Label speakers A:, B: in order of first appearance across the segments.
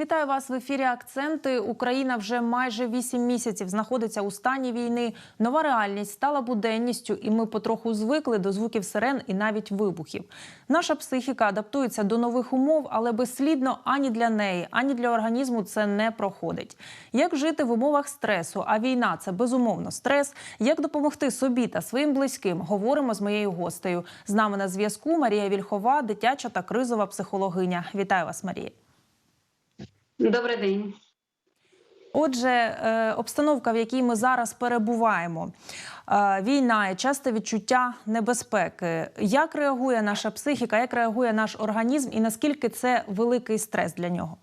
A: Вітаю вас в ефірі. Акценти. Україна вже майже вісім місяців знаходиться у стані війни. Нова реальність стала буденністю, і ми потроху звикли до звуків сирен і навіть вибухів. Наша психіка адаптується до нових умов, але безслідно ані для неї, ані для організму це не проходить. Як жити в умовах стресу? А війна це безумовно стрес. Як допомогти собі та своїм близьким? Говоримо з моєю гостею. З нами на зв'язку Марія Вільхова, дитяча та кризова психологиня. Вітаю вас, Марія.
B: Добрий день.
A: Отже, е, обстановка, в якій ми зараз перебуваємо, е, війна і часте відчуття небезпеки. Як реагує наша психіка, як реагує наш організм, і наскільки це великий стрес для нього?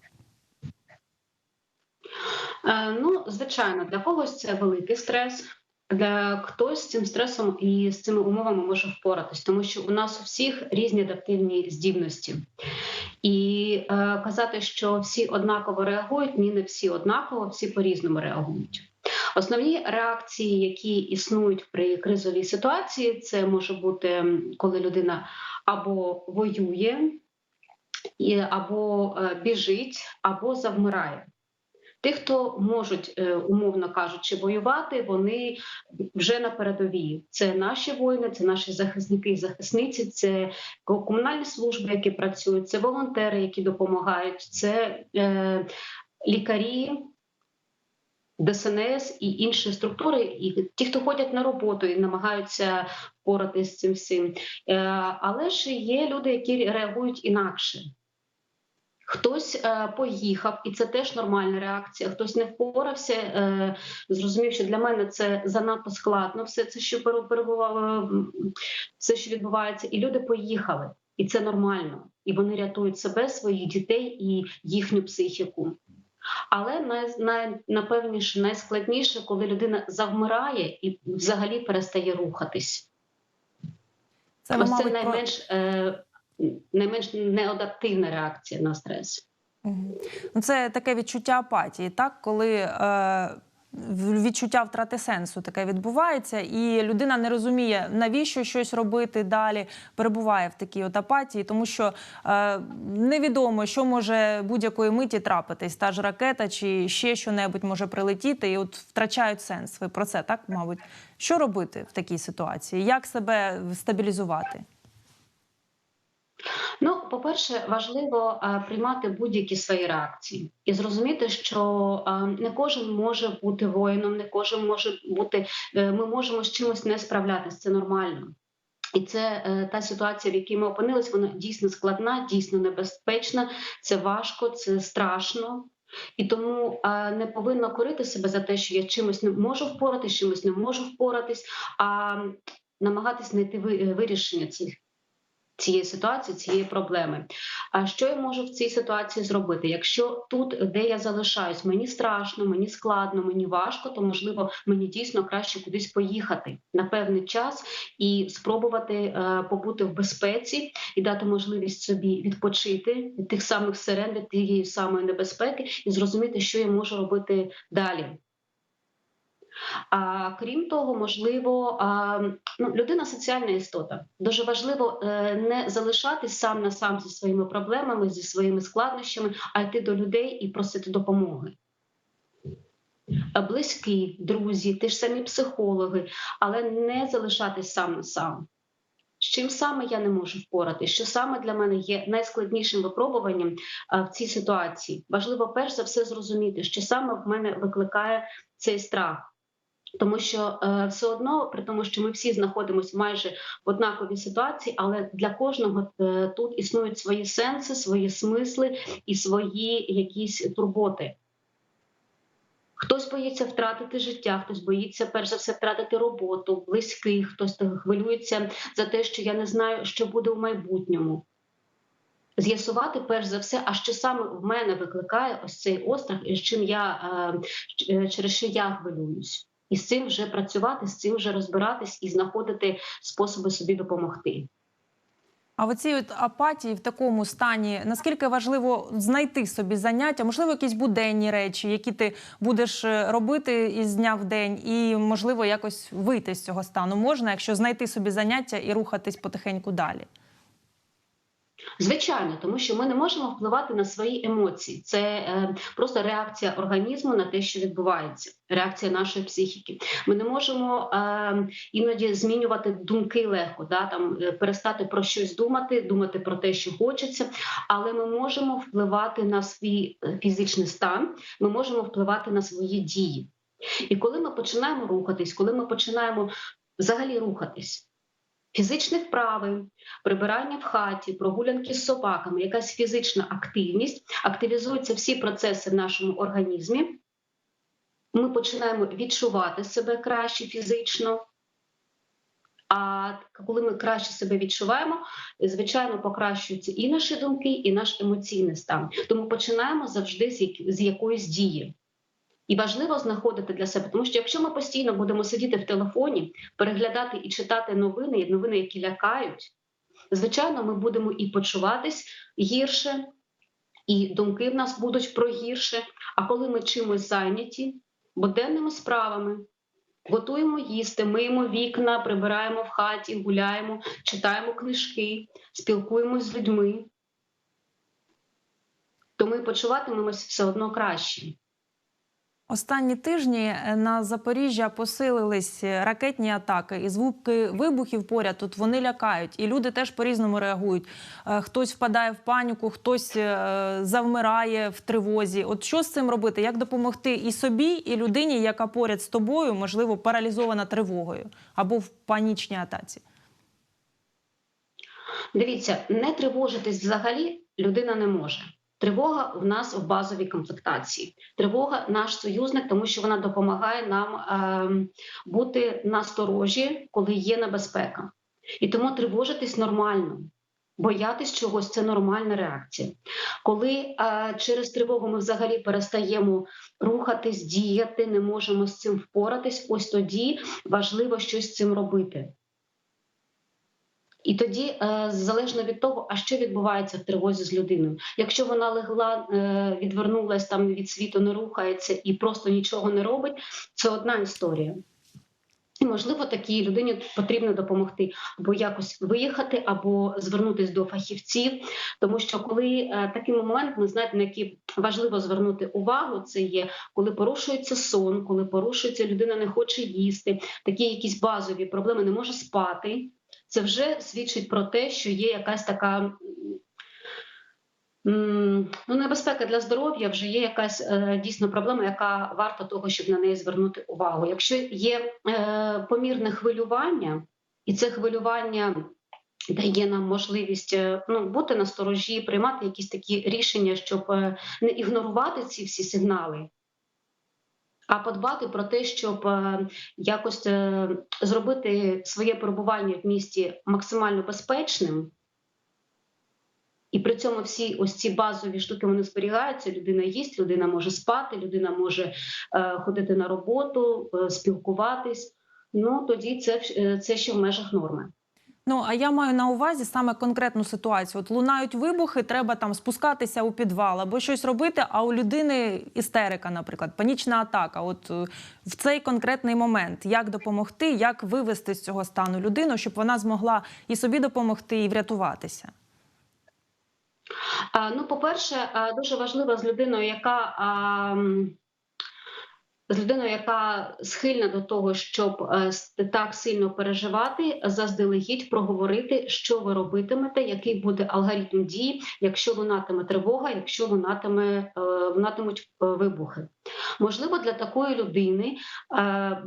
B: Е, Ну, звичайно, для когось це великий стрес. Для хтось з цим стресом і з цими умовами може впоратись, тому що у нас у всіх різні адаптивні здібності. І е, казати, що всі однаково реагують, ні, не всі однаково, всі по-різному реагують. Основні реакції, які існують при кризовій ситуації, це може бути коли людина або воює, або е, біжить, або завмирає. Тих, хто можуть, е, умовно кажучи, воювати, вони вже на передовій. Це наші воїни, це наші захисники і захисниці, це комунальні служби, які працюють, це волонтери, які допомагають, це е, лікарі. ДСНС і інші структури, і ті, хто ходять на роботу і намагаються впоратися з цим всім. Е, але ж є люди, які реагують інакше. Хтось е, поїхав, і це теж нормальна реакція. Хтось не впорався, е, зрозумів, що для мене це занадто складно. Все це, що перебувало, все, що відбувається, і люди поїхали, і це нормально. І вони рятують себе, своїх дітей і їхню психіку. Але най, най, напевніше, найскладніше, коли людина завмирає і взагалі перестає рухатись.
A: Це,
B: Ось це
A: мабуть, про-
B: найменш, неадаптивна реакція на стрес.
A: Ну, Це таке відчуття апатії, так коли е, відчуття втрати сенсу таке відбувається, і людина не розуміє, навіщо щось робити далі, перебуває в такій от апатії, тому що е, невідомо, що може будь-якої миті трапитись, та ж ракета чи ще що-небудь може прилетіти, і от втрачають сенс. Ви про це так, мабуть. Що робити в такій ситуації? Як себе стабілізувати?
B: Ну, по-перше, важливо е, приймати будь-які свої реакції і зрозуміти, що е, не кожен може бути воїном, не кожен може бути. е, Ми можемо з чимось не справлятися, це нормально. І це та ситуація, в якій ми опинились, вона дійсно складна, дійсно небезпечна. Це важко, це страшно. І тому е, не повинно корити себе за те, що я чимось не можу впоратись, чимось не можу впоратись, а намагатись знайти ви- вирішення цих цієї ситуації, цієї проблеми. А що я можу в цій ситуації зробити? Якщо тут, де я залишаюсь, мені страшно, мені складно, мені важко, то можливо мені дійсно краще кудись поїхати на певний час і спробувати е, побути в безпеці і дати можливість собі відпочити від тих самих сирен, від тієї самої небезпеки, і зрозуміти, що я можу робити далі. А крім того, можливо, а, ну, людина соціальна істота. Дуже важливо е, не залишатись сам на сам зі своїми проблемами, зі своїми складнощами, а йти до людей і просити допомоги. А Близькі, друзі, ті ж самі психологи, але не залишатись сам на сам. З чим саме я не можу впоратися, що саме для мене є найскладнішим випробуванням а, в цій ситуації. Важливо перш за все зрозуміти, що саме в мене викликає цей страх. Тому що е, все одно, при тому, що ми всі знаходимося майже в однаковій ситуації, але для кожного е, тут існують свої сенси, свої смисли і свої якісь турботи. Хтось боїться втратити життя, хтось боїться перш за все втратити роботу, близьких, хтось хвилюється за те, що я не знаю, що буде в майбутньому. З'ясувати перш за все, а що саме в мене викликає ось цей острах, і з чим я е, е, через що я хвилююсь, і з цим вже працювати, з цим вже розбиратись і знаходити способи собі допомогти.
A: А в цій от апатії в такому стані наскільки важливо знайти собі заняття, можливо, якісь буденні речі, які ти будеш е, робити із дня в день, і можливо якось вийти з цього стану можна, якщо знайти собі заняття і рухатись потихеньку далі.
B: Звичайно, тому що ми не можемо впливати на свої емоції. Це е, просто реакція організму на те, що відбувається, реакція нашої психіки. Ми не можемо е, іноді змінювати думки легко, да, там, е, перестати про щось думати, думати про те, що хочеться, але ми можемо впливати на свій е, фізичний стан, ми можемо впливати на свої дії. І коли ми починаємо рухатись, коли ми починаємо взагалі рухатись, фізичні вправи, прибирання в хаті, прогулянки з собаками, якась фізична активність, активізуються всі процеси в нашому організмі. Ми починаємо відчувати себе краще фізично. А коли ми краще себе відчуваємо, звичайно, покращуються і наші думки, і наш емоційний стан. Тому починаємо завжди з, якоїсь дії. І важливо знаходити для себе, тому що якщо ми постійно будемо сидіти в телефоні, переглядати і читати новини, новини, які лякають, звичайно, ми будемо і почуватись гірше, і думки в нас будуть про гірше. А коли ми чимось зайняті, буденними справами, готуємо їсти, миємо вікна, прибираємо в хаті, гуляємо, читаємо книжки, спілкуємось з людьми, то ми почуватимемось все одно краще.
A: Останні тижні е, на Запоріжжя посилились е, ракетні атаки, і звуки вибухів поряд тут вони лякають, і люди теж по-різному реагують. Е, Хтось впадає в паніку, хтось завмирає в тривозі. От що з цим робити? Як допомогти і собі, і людині, яка поряд з тобою, можливо, паралізована тривогою або в панічній атаці?
B: Дивіться, не тривожитись взагалі людина не може. Тривога в нас в базовій комплектації. Тривога наш союзник, тому що вона допомагає нам е, бути насторожі, коли є небезпека. І тому тривожитись нормально. Боятись чогось це нормальна реакція. Коли е, через тривогу ми взагалі перестаємо рухатись, діяти, не можемо з цим впоратись, ось тоді важливо щось з цим робити. І тоді, е, залежно від того, а що відбувається в тривозі з людиною. Якщо вона легла, е, відвернулась там від світу, не рухається і просто нічого не робить, це одна історія. І, можливо, такій людині потрібно допомогти або якось виїхати, або звернутися до фахівців. Тому що коли е, такий момент, ви знаєте, на який важливо звернути увагу, це є коли порушується сон, коли порушується людина, не хоче їсти, такі якісь базові проблеми, не може спати. Це вже свідчить про те, що є якась така ну, небезпека для здоров'я, вже є якась е, дійсно проблема, яка варта того, щоб на неї звернути увагу. Якщо є е, помірне хвилювання, і це хвилювання дає нам можливість е, ну, бути на сторожі, приймати якісь такі рішення, щоб не ігнорувати ці всі сигнали. А подбати про те, щоб е, якось е, зробити своє перебування в місті максимально безпечним, і при цьому всі ось ці базові штуки вони зберігаються. Людина їсть, людина може спати, людина може е, ходити на роботу, е, спілкуватись. Ну тоді це, е, це ще в межах норми.
A: Ну а я маю на увазі саме конкретну ситуацію. От лунають вибухи, треба там спускатися у підвал або щось робити. А у людини істерика, наприклад, панічна атака. От е, в цей конкретний момент як допомогти, як вивести з цього стану людину, щоб вона змогла і собі допомогти, і врятуватися.
B: Ну, по-перше, дуже важливо з людиною, яка з людиною, яка схильна до того, щоб е, так сильно переживати, заздалегідь проговорити, що ви робитимете, який буде алгоритм дії, якщо лунатиме тривога, якщо лунатиме е, лунатимуть е, вибухи. Можливо, для такої людини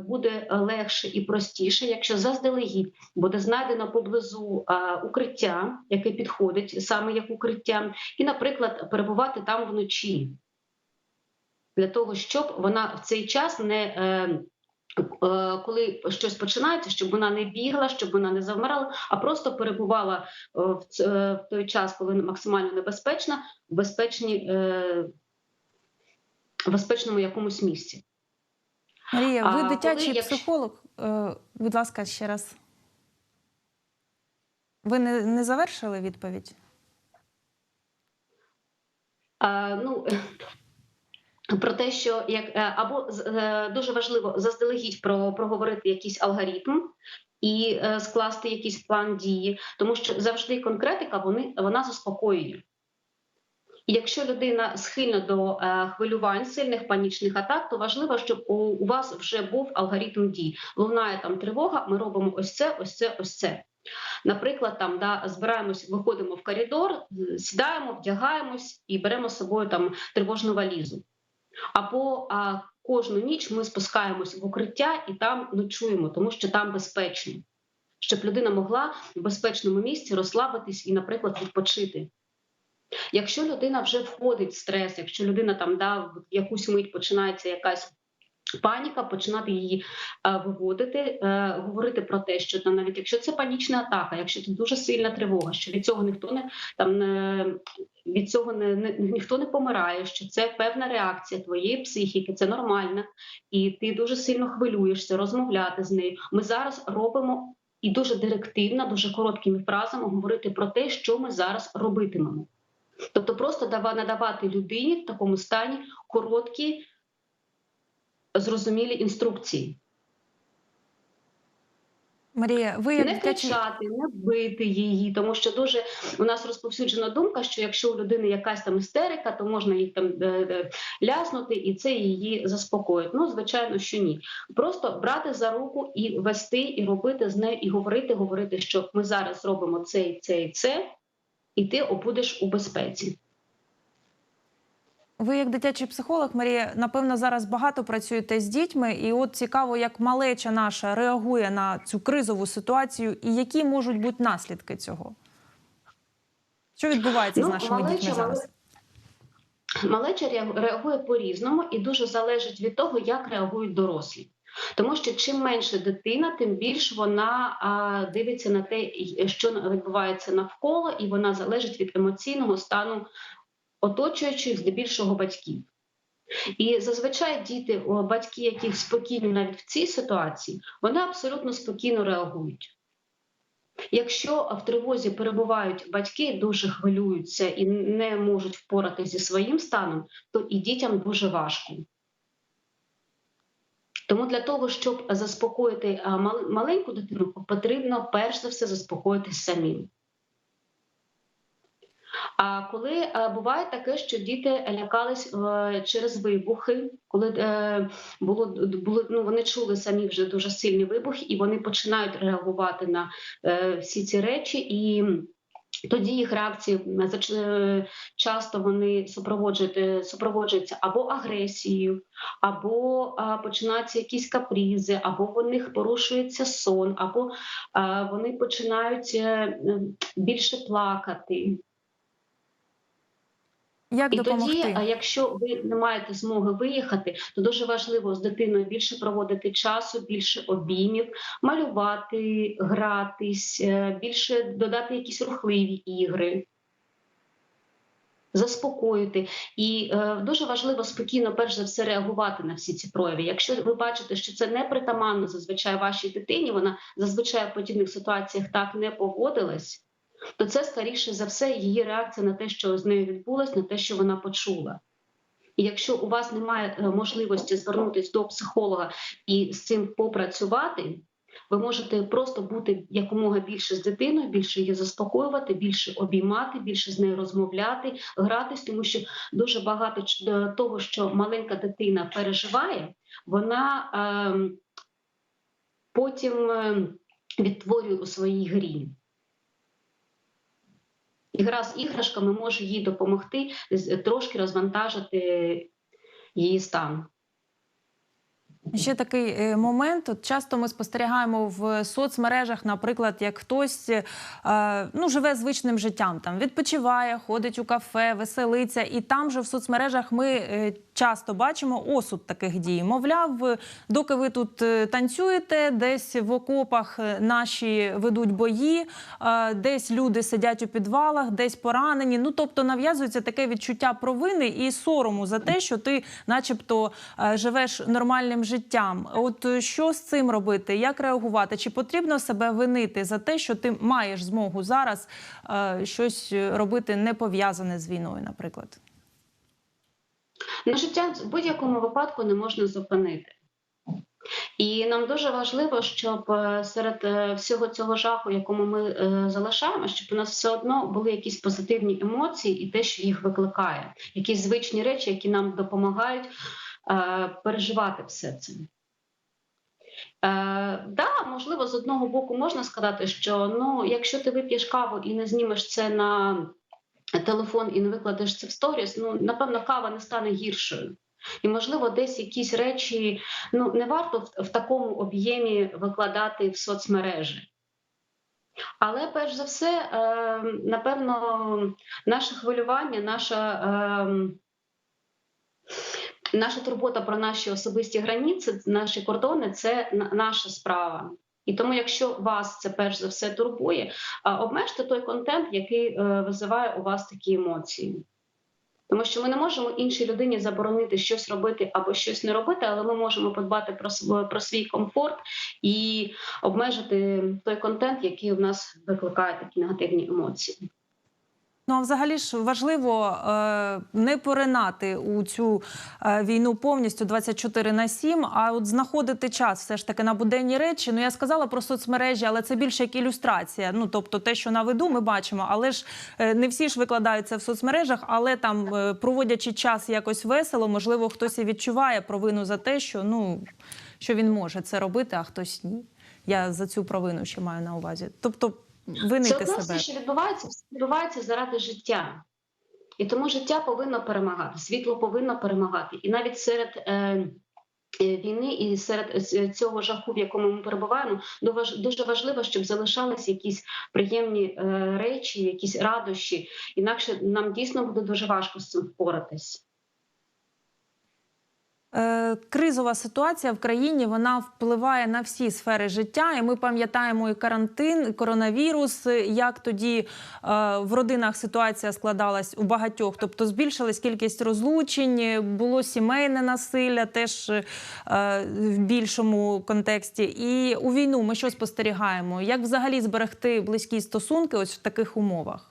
B: буде легше і простіше, якщо заздалегідь буде знайдено поблизу укриття, яке підходить саме як укриття, і, наприклад, перебувати там вночі. Для того, щоб вона в цей час не е, е, коли щось починається, щоб вона не бігла, щоб вона не завмирала, а просто перебувала е, в, той час, коли максимально небезпечна, в безпечні, в безпечному якомусь місці.
A: Марія, ви
B: А
A: дитячий
B: коли,
A: психолог. Е, Будь ласка, ще раз. Ви не, не завершили відповідь?
B: Е, ну, про те, що як е, або е, дуже важливо заздалегідь про проговорити якийсь алгоритм, і е, скласти якийсь план дії, тому що завжди конкретика вони, вона заспокоює. Якщо людина схильна до хвилювань, сильних панічних атак, то важливо, щоб у вас вже був алгоритм дій. Лунає там тривога, ми робимо ось це, ось це, ось це. Наприклад, там да, збираємось, виходимо в коридор, сідаємо, вдягаємось і беремо з собою там тривожну валізу. Або а, кожну ніч ми спускаємось в укриття і там ночуємо, тому що там безпечно, щоб людина могла в безпечному місці розслабитись і, наприклад, відпочити. Якщо людина вже входить в стрес, якщо людина там да, в якусь мить починається якась паніка, починати її е, виводити, е, говорити про те, що навіть якщо це панічна атака, якщо це дуже сильна тривога, що від цього ніхто не там не від цього не, не ніхто не помирає, що це певна реакція твоєї психіки, це нормально, і ти дуже сильно хвилюєшся, розмовляти з нею. Ми зараз робимо і дуже директивно, дуже короткими фразами говорити про те, що ми зараз робитимемо. Тобто, просто дава надавати людині в такому стані короткі, зрозумілі інструкції.
A: Марія, ви
B: не кричати, не бити її, тому що дуже у нас розповсюджена думка, що якщо у людини якась там істерика, то можна їх там е, е, ляснути, і це її заспокоїть. Ну, звичайно, що ні. Просто брати за руку і вести, і робити з нею, і говорити, говорити, що ми зараз робимо це, і це, і це, і ти будеш у безпеці.
A: Ви, як дитячий психолог, Марія, напевно, зараз багато працюєте з дітьми, і от цікаво, як малеча наша реагує на цю кризову ситуацію, і які можуть бути наслідки цього? Що відбувається з
B: Ну,
A: нашими
B: малеча,
A: дітьми зараз?
B: Малеча реагує по-різному і дуже залежить від того, як реагують дорослі. Тому що чим менше дитина, тим більш вона а, дивиться на те, що відбувається навколо, і вона залежить від емоційного стану оточуючих, здебільшого батьків. І зазвичай діти, батьки, які спокійні навіть в цій ситуації, вони абсолютно спокійно реагують. Якщо в тривозі перебувають батьки, дуже хвилюються і не можуть впоратися зі своїм станом, то і дітям дуже важко. Тому для того, щоб заспокоїти маленьку дитину, потрібно перш за все заспокоїтись самим. А коли е, буває таке, що діти лякались е, через вибухи, коли е, було було ну вони чули самі вже дуже сильні вибухи, і вони починають реагувати на всі ці речі, і тоді їх реакції часто вони супроводжують, супроводжуються або агресією, або починаються якісь капрізи, або в них порушується сон, або вони починають більше плакати.
A: Як
B: І
A: допомогти?
B: тоді, а якщо ви не маєте змоги виїхати, то дуже важливо з дитиною більше проводити часу, більше обіймів, малювати, гратись, е, більше додати якісь рухливі ігри. Заспокоїти і е, дуже важливо спокійно, перш за все, реагувати на всі ці прояви. Якщо ви бачите, що це не притаманно зазвичай вашій дитині, вона зазвичай в подібних ситуаціях так не поводилась, то це скоріше за все її реакція на те, що з нею відбулось, на те, що вона почула. І якщо у вас немає е, можливості звернутися до психолога і з цим попрацювати, ви можете просто бути якомога більше з дитиною, більше її заспокоювати, більше обіймати, більше з нею розмовляти, гратись, тому що дуже багато е, того, що маленька дитина переживає, вона ем, потім ем, відтворює у своїй грі. І гра з іграшками може їй допомогти трошки розвантажити її стан.
A: Ще такий е, момент. От часто ми спостерігаємо в соцмережах, наприклад, як хтось е, ну, живе звичним життям, там відпочиває, ходить у кафе, веселиться, і там же в соцмережах ми е, часто бачимо осуд таких дій. Мовляв, доки ви тут танцюєте, десь в окопах наші ведуть бої, десь люди сидять у підвалах, десь поранені. Ну тобто нав'язується таке відчуття провини і сорому за те, що ти, начебто, живеш нормальним життям. От е, що з цим робити? Як реагувати? Чи потрібно себе винити за те, що ти маєш змогу зараз е, щось е, робити не пов'язане з війною, наприклад?
B: На життя в будь-якому випадку не можна зупинити. І нам дуже важливо, щоб е, серед всього цього жаху, якому ми залишаємо, щоб у нас все одно були якісь позитивні емоції і те, що їх викликає, якісь звичні речі, які нам допомагають переживати все це. Е, да, можливо, з одного боку можна сказати, що ну, якщо ти вип'єш каву і не знімеш це на телефон і не викладеш це в сторіс, ну напевно, кава не стане гіршою. І, можливо, десь якісь речі ну не варто в, в такому об'ємі викладати в соцмережі. Але перш за все, е, напевно, наше хвилювання, наша, е, наша турбота про наші особисті границі, наші кордони це наша справа. І тому, якщо вас це перш за все турбує, обмежте той контент, який е, визиває у вас такі емоції. Тому що ми не можемо іншій людині заборонити щось робити або щось не робити, але ми можемо подбати про про свій комфорт і обмежити той контент, який в нас викликає такі негативні емоції.
A: Ну а взагалі ж важливо е, не поринати у цю е, війну повністю 24 на 7, а от знаходити час все ж таки на буденні речі. Ну я сказала про соцмережі, але це більше як ілюстрація. Ну тобто, те, що на виду, ми бачимо, але ж е, не всі ж викладаються в соцмережах, але там е, проводячи час якось весело, можливо, хтось і відчуває провину за те, що ну що він може це робити, а хтось ні. Я за цю провину ще маю на увазі. Тобто винити
B: одно
A: себе.
B: все, що відбувається, все відбувається заради життя. І тому життя повинно перемагати, світло повинно перемагати. І навіть серед е, е, війни і серед е, цього жаху, в якому ми перебуваємо, дуже важливо, щоб залишалися якісь приємні е, речі, якісь радощі. Інакше нам дійсно буде дуже важко з цим впоратись.
A: Е, Кризова ситуація в країні вона впливає на всі сфери життя, і ми пам'ятаємо і карантин, і коронавірус, як тоді е, в родинах ситуація складалась у багатьох. Тобто збільшилась кількість розлучень, було сімейне насилля, теж е, в більшому контексті. І у війну ми що спостерігаємо? Як взагалі зберегти близькі стосунки ось в таких умовах?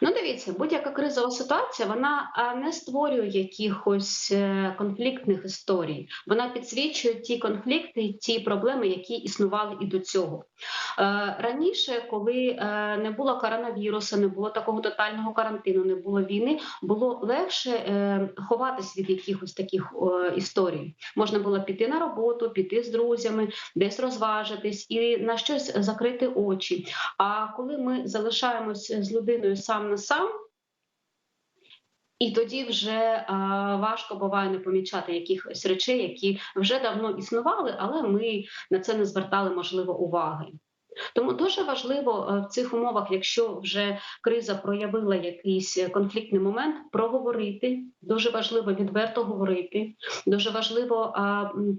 B: Ну, дивіться, будь-яка кризова ситуація вона не створює якихось е, конфліктних історій. Вона підсвічує ті конфлікти, ті проблеми, які існували і до цього. Е, Раніше, коли е, не було коронавірусу, не було такого тотального карантину, не було війни, було легше ховатись від якихось таких історій. Можна було піти на роботу, піти з друзями, десь розважитись і на щось закрити очі. А коли ми залишаємося з людиною сам на сам. І тоді вже а, важко буває не помічати якихось речей, які вже давно існували, але ми на це не звертали можливо уваги. Тому дуже важливо е, в цих умовах, якщо вже криза проявила якийсь е, конфліктний момент, проговорити. Дуже важливо відверто говорити. Дуже важливо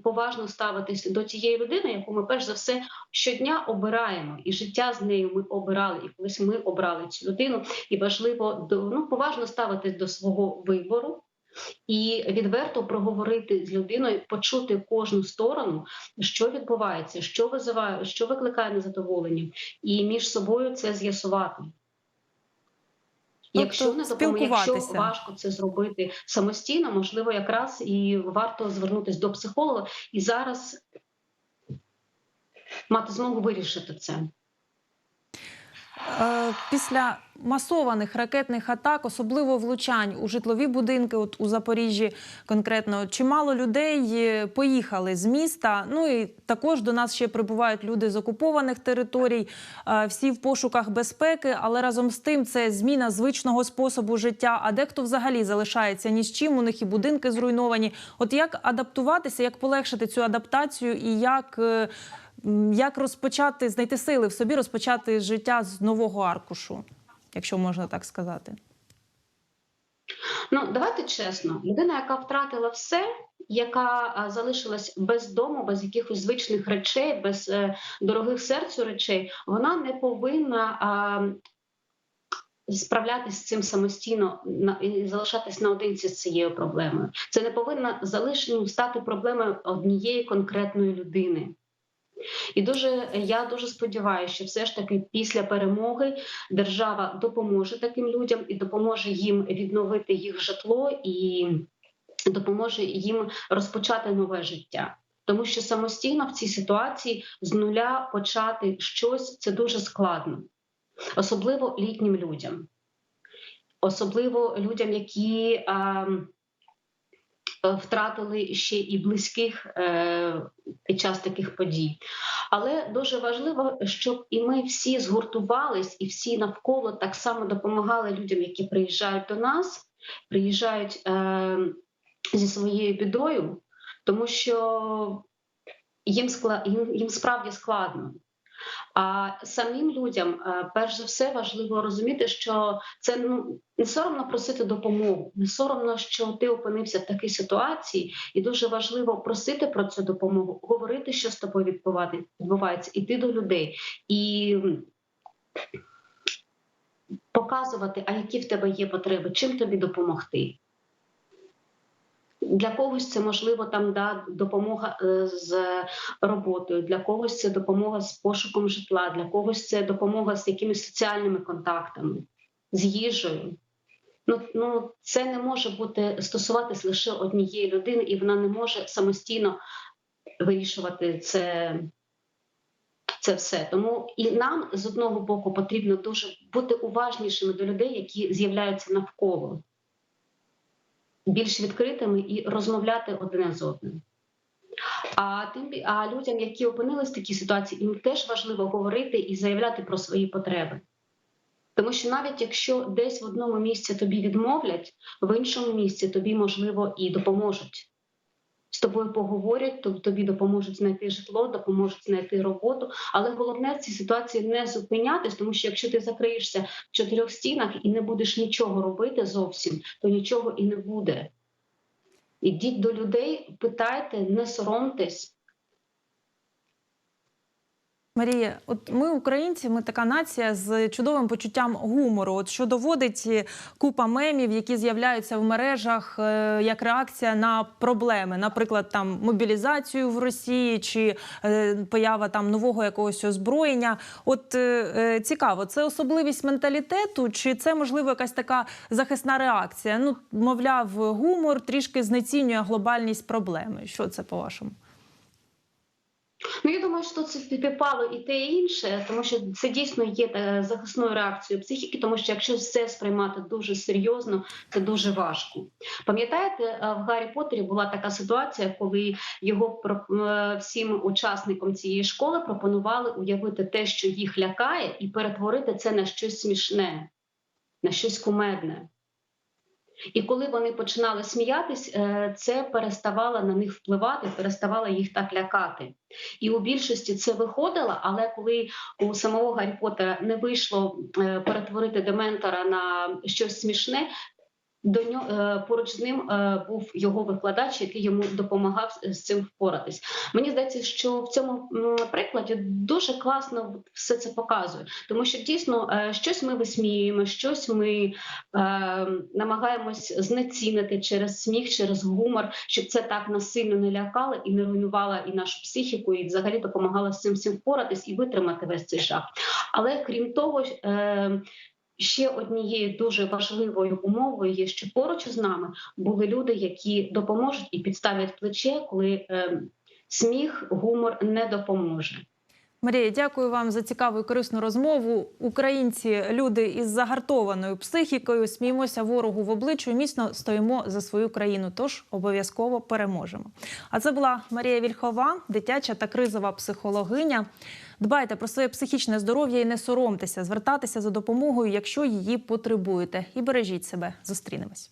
B: поважно ставитись до тієї людини, яку ми перш за все щодня обираємо, і життя з нею ми обирали, і колись ми обрали цю людину. І важливо ну поважно ставитись до свого вибору. І відверто проговорити з людиною, почути кожну сторону, що відбувається, що визиває, що викликає незадоволення, і між собою це з'ясувати. якщо не допоможе, якщо важко це зробити самостійно, можливо, якраз і варто звернутися до психолога і зараз мати змогу вирішити це.
A: Е, Після масованих ракетних атак, особливо влучань у житлові будинки, от у Запоріжжі конкретно, чимало людей е, поїхали з міста. Ну і також до нас ще прибувають люди з окупованих територій, е, всі в пошуках безпеки. Але разом з тим це зміна звичного способу життя. А дехто взагалі залишається ні з чим. У них і будинки зруйновані. От як адаптуватися, як полегшити цю адаптацію, і як. Як розпочати знайти сили в собі, розпочати життя з нового аркушу, якщо можна так сказати?
B: Ну давайте чесно, людина, яка втратила все, яка залишилась без дому, без якихось звичних речей, без е, дорогих серцю речей, вона не повинна. А, Справлятися з цим самостійно і залишатись наодинці з цією проблемою. Це не повинна залишенню стати проблемою однієї конкретної людини. І дуже я дуже сподіваюся, що все ж таки після перемоги держава допоможе таким людям і допоможе їм відновити їх житло і допоможе їм розпочати нове життя. Тому що самостійно в цій ситуації з нуля почати щось це дуже складно, особливо літнім людям, особливо людям, які а, е, втратили ще і близьких е, під час таких подій. Але дуже важливо, щоб і ми всі згуртувались, і всі навколо так само допомагали людям, які приїжджають до нас, приїжджають е, зі своєю бідою, тому що їм, їм справді складно. А самим людям, е, перш за все, важливо розуміти, що це ну не соромно просити допомогу, не соромно, що ти опинився в такій ситуації, і дуже важливо просити про цю допомогу, говорити, що з тобою відбувається, іти до людей і показувати, а які в тебе є потреби, чим тобі допомогти. Для когось це можливо там да, допомога е, з роботою, для когось це допомога з пошуком житла, для когось це допомога з якимись соціальними контактами, з їжею. Ну, ну це не може бути стосуватись лише однієї людини, і вона не може самостійно вирішувати це, це все. Тому і нам з одного боку потрібно дуже бути уважнішими до людей, які з'являються навколо більш відкритими і розмовляти одне з одним. А тим а людям, які опинились в такій ситуації, їм теж важливо говорити і заявляти про свої потреби. Тому що навіть якщо десь в одному місці тобі відмовлять, в іншому місці тобі, можливо, і допоможуть. З тобою поговорять, то- тобі допоможуть знайти житло, допоможуть знайти роботу. Але головне в цій ситуації не зупинятись, тому що якщо ти закриєшся в чотирьох стінах і не будеш нічого робити зовсім, то нічого і не буде. Ідіть до людей, питайте, не соромтесь.
A: Марія, от ми, українці, ми така нація з чудовим почуттям гумору. От що доводить купа мемів, які з'являються в мережах е, як реакція на проблеми, наприклад, там мобілізацію в Росії чи е, поява там нового якогось озброєння. От е, цікаво, це особливість менталітету, чи це можливо якась така захисна реакція? Ну, мовляв, гумор трішки знецінює глобальність проблеми. Що це по вашому?
B: Ну, я думаю, що це співпало і те і інше, тому що це дійсно є е, захисною реакцією психіки, тому що якщо все сприймати дуже серйозно, це дуже важко. Пам'ятаєте, е, в Гаррі Поттері була така ситуація, коли його е, всім учасникам цієї школи пропонували уявити те, що їх лякає, і перетворити це на щось смішне, на щось кумедне. І коли вони починали сміятись, е, це переставало на них впливати, переставало їх так лякати. І у більшості це виходило, але коли у самого Гаррі Поттера не вийшло е, перетворити Дементора на щось смішне. До нього поруч з ним е, був його викладач, який йому допомагав з- цим впоратись. Мені здається, що в цьому прикладі дуже класно все це показує, тому що дійсно е, щось ми висміюємо, щось ми е, намагаємось знецінити через сміх, через гумор, щоб це так нас сильно не лякало і не руйнувало і нашу психіку, і взагалі допомагало з цим всім впоратись і витримати весь цей жах. Але крім того, е, ще однією дуже важливою умовою є, що поруч з нами були люди, які допоможуть і підставлять плече, коли е, сміх, гумор не допоможе.
A: Марія, дякую вам за цікаву і корисну розмову. Українці, люди із загартованою психікою, сміємося ворогу в обличчя, і міцно стоїмо за свою країну. Тож обов'язково переможемо. А це була Марія Вільхова, дитяча та кризова психологиня. Дбайте про своє психічне здоров'я і не соромтеся, звертатися за допомогою, якщо її потребуєте. І бережіть себе. Зустрінемось.